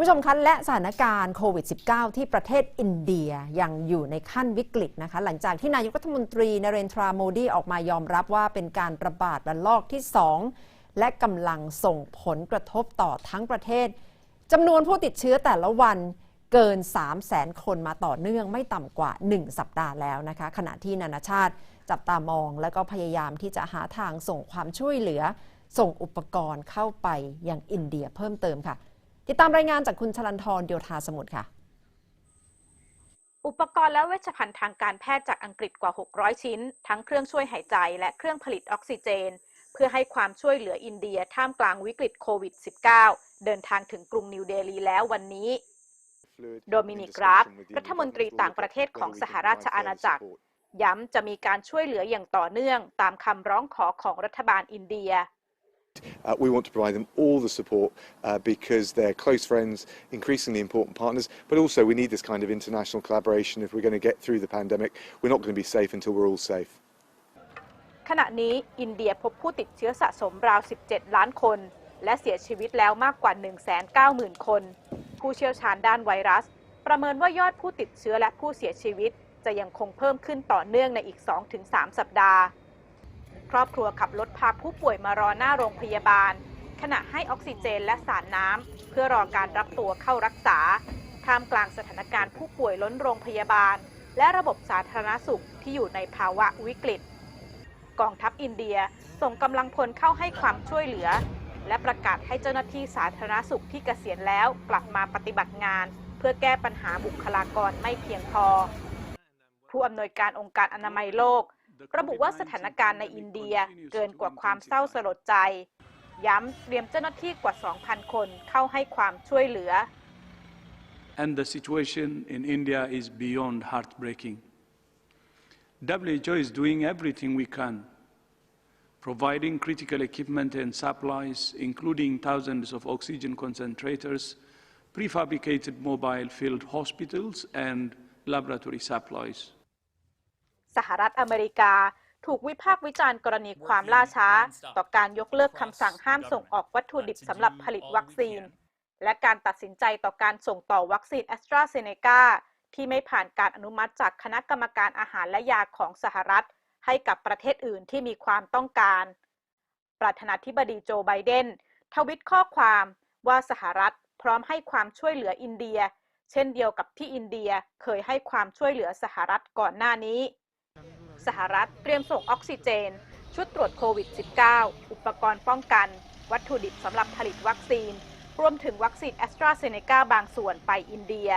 คุณผู้ชมคะและสถานการณ์โควิด -19 ที่ประเทศอินเดียยังอยู่ในขั้นวิกฤตนะคะ หลังจากที่นายกรัฐมนตรีนเรนทราโมดีออกมายอมรับว่าเป็นการระบาดระลอกที่ 2 และกำลังส่งผลกระทบต่อทั้งประเทศจำนวนผู้ติดเชื้อแต่ละวันเกิน 3 0 0แสนคนมาต่อเนื่องไม่ต่ำกว่า 1 สัปดาห์แล้วนะคะ ขณะที่นานาชาติจับตามองและก็พยายามที่จะหาทางส่งความช่วยเหลือ ส่งอุปกรณ์เข้าไปยังอินเดียเพิ่มเติมค่ะ ติดตามรายงานจากคุณชลันทรเดียวทาสมุทรค่ะ อุปกรณ์และเวชภัณฑ์ทางการแพทย์จากอังกฤษกว่า 600 ชิ้น ทั้งเครื่องช่วยหายใจและเครื่องผลิตออกซิเจน เพื่อให้ความช่วยเหลืออินเดียท่ามกลางวิกฤตโควิด -19 เดินทางถึงกรุงนิวเดลีแล้ววันนี้ โดมินิกราฟรัฐมนตรีต่างประเทศของสหราชอาณาจักร ย้ำจะมีการช่วยเหลืออย่างต่อเนื่องตามคำร้องขอของรัฐบาลอินเดีย Uh, we want to provide them all the support uh, because they're close friends, increasingly important partners, but also we need this kind of international collaboration if we're going to get through the pandemic. We're not going to be safe until we're all safe. ขณะนี้อินเดียพบผู้ติดเชื้อสะสมราว 17 ล้านคน และเสียชีวิตแล้วมากกว่า 190,000 คน ผู้เชี่ยวชาญด้านไวรัส ประเมินว่ายอดผู้ติดเชื้อและผู้เสียชีวิต จะยังคงเพิ่มขึ้นต่อเนื่องในอีก 2-3 สัปดาห์ ครอบครัวขับรถพาผู้ป่วยมารอหน้าโรงพยาบาล ขณะให้ออกซิเจนและสารน้ำเพื่อรอการรับตัวเข้ารักษา ท่ามกลางสถานการณ์ผู้ป่วยล้นโรงพยาบาล และระบบสาธารณสุขที่อยู่ในภาวะวิกฤต กองทัพอินเดียส่งกำลังพลเข้าให้ความช่วยเหลือ และประกาศให้เจ้าหน้าที่สาธารณสุขที่เกษียณแล้วกลับมาปฏิบัติงาน เพื่อแก้ปัญหาบุคลากรไม่เพียงพอ ผู้อำนวยการองค์การอนามัยโลก ระบุว่าสถานการณ์ในอินเดียเกินกว่าความเศร้าสลดใจ ย้ำเตรียมเจ้าหน้าที่กว่า 2,000 คนเข้าให้ความช่วยเหลือ and the situation in India is beyond heartbreaking. WHO is doing everything we can, providing critical equipment and supplies, including thousands of oxygen concentrators, prefabricated mobile field hospitals, and laboratory supplies. สหรัฐอเมริกา ถูกวิพากษ์วิจารณ์กรณีความล่าช้า ต่อการยกเลิกคำสั่งห้ามส่งออกวัตถุดิบสำหรับผลิตวัคซีน และการตัดสินใจต่อการส่งต่อวัคซีนแอสตราเซเนกาที่ไม่ผ่านการอนุมัติจากคณะกรรมการอาหารและยาของสหรัฐ ให้กับประเทศอื่นที่มีความต้องการ ประธานาธิบดีโจไบเดนทวิตข้อความว่าสหรัฐพร้อมให้ความช่วยเหลืออินเดีย เช่นเดียวกับที่อินเดียเคยให้ความช่วยเหลือสหรัฐก่อนหน้านี้ สหรัฐเตรียมส่งออกซิเจน ชุดตรวจโควิด -19 อุปกรณ์ป้องกัน วัตถุดิบสำหรับผลิตวัคซีน รวมถึงวัคซีนแอสตราเซเนกาบางส่วนไปอินเดีย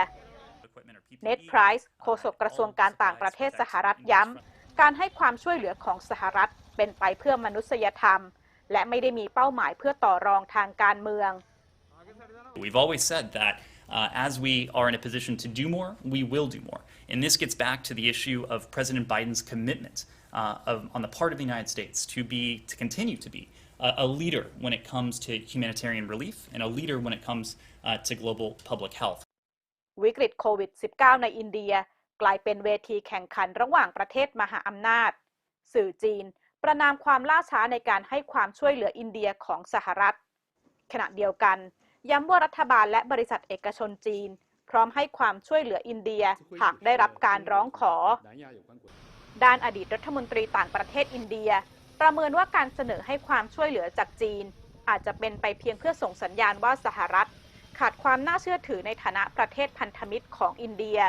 เน็ตไพรส์โฆษกกระทรวงการต่างประเทศสหรัฐย้ำ การให้ความช่วยเหลือของสหรัฐเป็นไปเพื่อมนุษยธรรม และไม่ได้มีเป้าหมายเพื่อต่อรองทางการเมือง We've always said that uh, as we are in a position to do more, we will do more. And this gets back to the issue of President Biden's commitment uh, of, on the part of the United States to be, to continue to be a, a leader when it comes to humanitarian relief and a leader when it comes uh, to global public health. วิกฤตโควิด -19 ในอินเดีย กลายเป็นเวทีแข่งขันระหว่างประเทศมหาอำนาจ สื่อจีน ประนามความล่าช้าในการให้ความช่วยเหลืออินเดียของสหรัฐ ขณะเดียวกัน ย้ำว่ารัฐบาลและบริษัทเอกชนจีน พร้อมให้ความช่วยเหลืออินเดียหากได้รับการร้องขอ ด้านอดีตรัฐมนตรีต่างประเทศอินเดีย ประเมินว่าการเสนอให้ความช่วยเหลือจากจีน อาจจะเป็นไปเพียงเพื่อส่งสัญญาณว่าสหรัฐ ขาดความน่าเชื่อถือในฐานะประเทศพันธมิตรของอินเดีย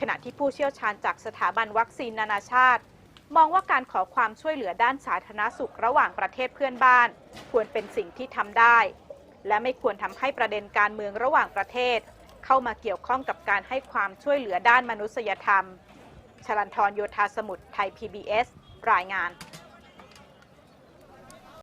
ขณะที่ผู้เชี่ยวชาญจากสถาบันวัคซีนนานาชาติมองว่าการขอความช่วยเหลือด้านสาธารณสุขระหว่างประเทศเพื่อนบ้าน ควรเป็นสิ่งที่ทำได้ และไม่ควรทำให้ประเด็นการเมืองระหว่างประเทศ เข้ามาเกี่ยวข้องกับการให้ความช่วยเหลือด้านมนุษยธรรม ชลันทรโยธาสมุทรไทย PBS รายงาน